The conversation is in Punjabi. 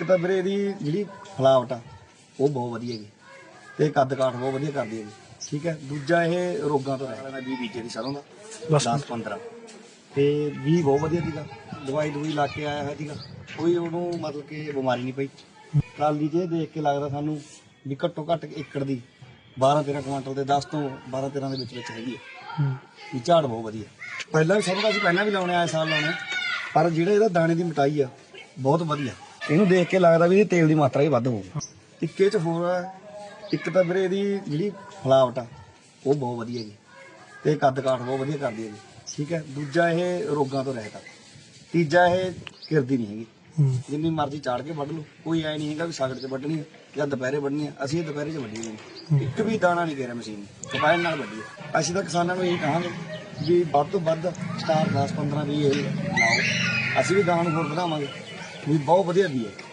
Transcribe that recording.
ਇੱਕ ਤਾਂ ਵੀਰੇ ਇਹਦੀ ਜਿਹੜੀ ਫਲਾਵਟ ਆ ਉਹ ਬਹੁਤ ਵਧੀਆ ਹੈਗੀ ਤੇ ਕੱਦ ਕਾਠ ਬਹੁਤ ਵਧੀਆ ਕਰਦੀ ਹੈਗੀ ਠੀਕ ਹੈ ਦੂਜਾ ਇਹ ਰੋਗਾਂ ਤੋਂ ਰਹਿ ਲੈਣਾ ਵੀ ਬੀਜੇ ਦੀ ਸਰੋਂ ਦਾ। 10 15 ਤੇ ਵੀ ਬਹੁਤ ਵਧੀਆ ਸੀਗਾ। ਦਵਾਈ ਦਵਾਈ ਲਾ ਕੇ ਆਇਆ ਹੋਇਆ ਸੀਗਾ। ਕੋਈ ਉਹਨੂੰ ਮਤਲਬ ਕਿ ਬਿਮਾਰੀ ਨਹੀਂ ਪਈ। ਟਰਾਲੀ ਜੇ ਦੇਖ ਕੇ ਲੱਗਦਾ ਸਾਨੂੰ ਵੀ ਘੱਟੋ ਘੱਟ ਏਕੜ ਦੀ 12 13 ਕੁਇੰਟਲ ਦੇ 10 ਤੋਂ 12 13 ਦੇ ਵਿੱਚ ਵਿੱਚ ਹੈਗੀ ਹੈ। ਵੀ ਝਾੜ ਬਹੁਤ ਵਧੀਆ। ਪਹਿਲਾਂ ਵੀ ਸਰੋਂ ਦਾ ਅਸੀਂ ਪਹਿਲਾਂ ਵੀ ਲਾਉਣੇ ਆਏ ਸਾਲ ਲਾਉਣੇ ਪਰ ਜਿਹੜਾ ਇਹਦਾ ਦਾਣੇ ਦੀ ਮਟਾਈ ਆ ਬਹੁਤ ਵਧੀਆ। ਇਹਨੂੰ ਦੇਖ ਕੇ ਲੱਗਦਾ ਵੀ ਇਹ ਤੇਲ ਦੀ ਮਾਤਰਾ ਹੀ ਵੱਧ ਹੋਊਗੀ ਇੱਕੇ ਚ ਹੋਰ ਆ, ਇੱਕ ਤਾਂ ਵੀਰੇ ਇਹਦੀ ਜਿਹੜੀ ਫਲਾਵਟ ਆ ਉਹ ਬਹੁਤ ਵਧੀਆ ਹੈਗੀ ਤੇ ਕੱਦ ਕਾਠ ਬਹੁਤ ਵਧੀਆ ਕਰਦੀ ਹੈਗੀ ਠੀਕ ਹੈ ਦੂਜਾ ਇਹ ਰੋਗਾਂ ਤੋਂ ਰਹਿਤ ਆ। ਤੀਜਾ ਇਹ ਕਿਰਦੀ ਨਹੀਂ ਹੈਗੀ। ਜਿੰਨੀ ਮਰਜ਼ੀ ਚਾੜ ਕੇ ਵੱਢ ਲਓ ਕੋਈ ਐ ਨਹੀਂ ਹੈਗਾ ਵੀ ਸਾਗੜ 'ਚ ਵੱਢਣੀ ਹੈ ਜਾਂ ਦੁਪਹਿਰੇ ਵੱਢਣੀ ਹੈ ਅਸੀਂ ਇਹ ਦੁਪਹਿਰੇ 'ਚ ਵੱਢੀ ਨਹੀਂ ਇੱਕ ਵੀ ਦਾਣਾ ਨਹੀਂ ਗਿਆ ਮਸ਼ੀਨ ਦੁਪਹਿਰ ਨਾਲ ਵੱਢੀ ਹੈ ਅਸੀਂ ਤਾਂ ਕਿਸਾਨਾਂ ਨੂੰ ਇਹ ਕਹਾਂਗੇ ਵੀ ਵੱਧ ਤੋਂ ਵੱਧ ਸਟਾਰ 10 15 20 ਇਹ ਲਾਓ। ਅਸੀਂ ਵੀ ਨੂੰ ਹੋਰ ਵਧਾਵਾਂਗੇ। ਵੀ ਬਹੁਤ ਵਧੀਆ ਵੀ ਹੈ